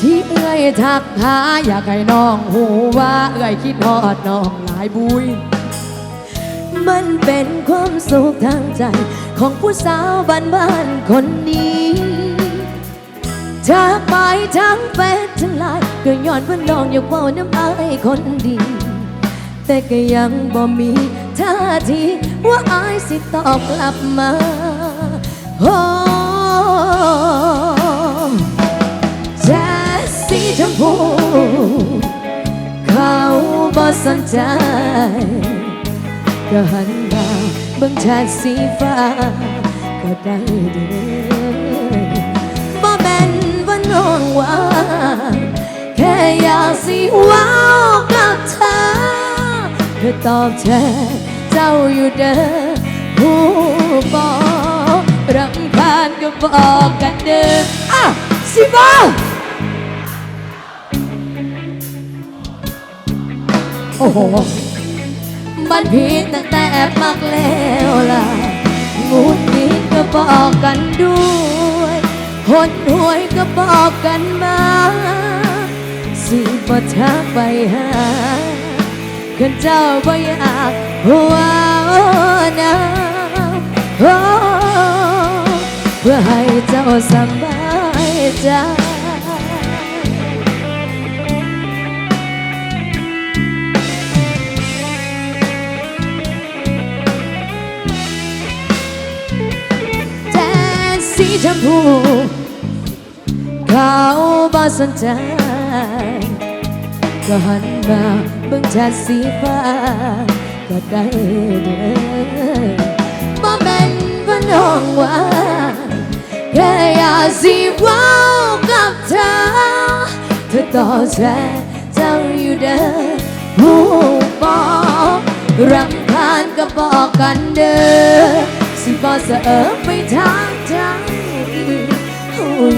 ที่เอ่ยทักหาอยากให้น้องหูว่าเอ้ยคิดฮอดน้องหลายบุย มันเป็นความสุขทางใจ ของผู้สาวบ้านบ้านคนนี้จากไปทั้งแฟนทั้งหลายก็ย้อนว่าน้องอยากเว่าน้ำอายคนดี แต่ก็ยังบ่มีท่าทีว่าอายสิตอบกลับมาโอ้ บ่สนใจก็หันมาเบิ่งชาสีฟ้า ก็ได้เด้อบ่แม่นว่าน้องว่า แค่อยากสิว้าวกับเธอเธอตอบแทนเจ้าอยู่เด้อผู้บอกรำคาญก็บอกกันเด้ออะสิบอ โอ้โหมันผิดตั้งแต่แอบมักแล้วล่ะงูนี้ก็บอกกันด้วยหนหวยก็บอกกันมา สิบ่ทักไปหาขันเจ้าบ่อยากหัวนะโอ้เพื่อให้เจ้าสบายใจ ชมพูเขาบ่สนใจ ก็หันมาเบิ่งชาติสีฟ้า ก็ได้เด้อบ่แม่นว่าน้องว่า แค่อยากสิเว้าวกับเธอ เธอต่อแทนเจ้าอยู่เด้อผู้บอกรำคาญก็บอกกันเด้อสิบอเสอไปทาง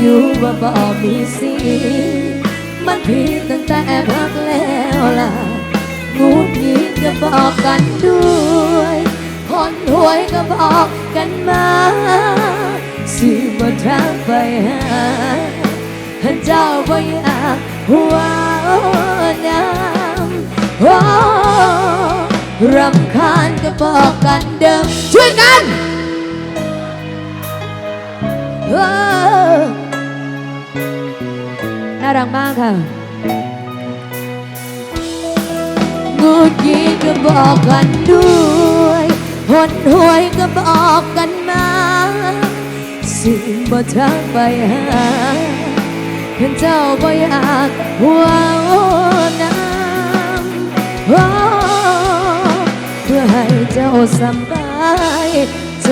อยู่ว่าบ่มีสิมันผิดตั้งแต่พักแล้วล่ะงูงี้ก็บอกกันด้วย คนหวยก็บอกกันมาสิบ่ทางไปหาท่านเจ้าบ่อยากหัวน้ำโอ้รำคาญก็บอกกันเดิมช่วยกันเออ น่ารักมากค่ะงูยีก็บอกกันด้วยหนหวยก็บอกกันมาสิ่งบ่ทักไปหาเห็นเจ้าบ่อยากหัวน้ำโอ้เพื่อให้เจ้าสบายใจ